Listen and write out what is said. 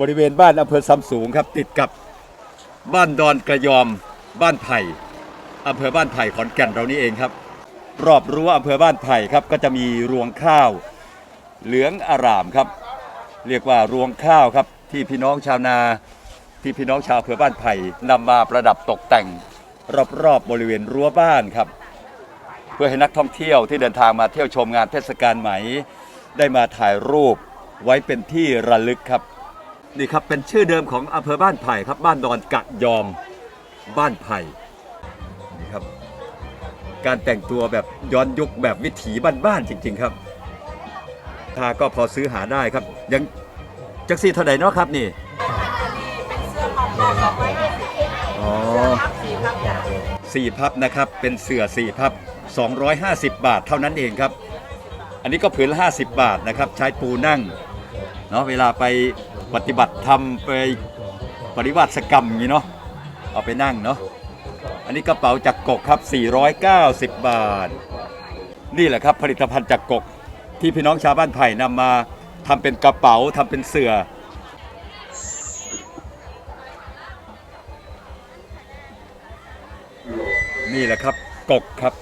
บริเวณบ้านอำเภอซำสูงครับ ติดกับบ้านดอนกระยอม บ้านไผ่อำเภอบ้านไผ่ขอนแก่นเรานี่เองครับ รอบรั้วอำเภอบ้านไผ่ครับ ก็จะมีรวงข้าว เหลืองอารามครับ เรียกว่ารวงข้าวครับ ที่พี่น้องชาวนา ที่พี่น้องชาวอำเภอบ้านไผ่นำมาประดับตกแต่ง รอบๆบริเวณรั้วบ้านครับ เพื่อให้นักท่องเที่ยวที่เดินทางมาเที่ยวชมงานเทศกาลไหม ได้มาถ่ายรูปไว้เป็นที่ระลึกครับ นี่ครับเป็นชื่อเดิมของอำเภอบ้านไผ่ครับบ้านดอนกะยอมบ้านไผ่นี่ครับ การแต่งตัวแบบย้อนยุคแบบวิถีบ้านๆจริง ๆครับถ้าก็พอซื้อหาได้ครับ ยังจักซีเท่าไหร่เนาะครับนี่เป็นเสื้อคอมโบสองร้อยห้าสิบอ๋อพับสีพับจ้ะสี่พับนะครับ เป็นเสื่อสี่พับ 250 บาทเท่านั้นเองครับ อันนี้ก็ผืนละ50 บาทนะครับ ใช้ปูนั่งเนาะเวลาไป ปฏิบัติธรรมไปปริวัติกรรมอย่างนี้เนาะเอาไปนั่งเนาะอันนี้กระเป๋าจากกกครับ 490 บาท นี่แหละครับผลิตภัณฑ์จากกก ที่พี่น้องชาวบ้านไผ่นำมาทำเป็นกระเป๋าทำเป็นเสื่อนี่แหละครับกกครับ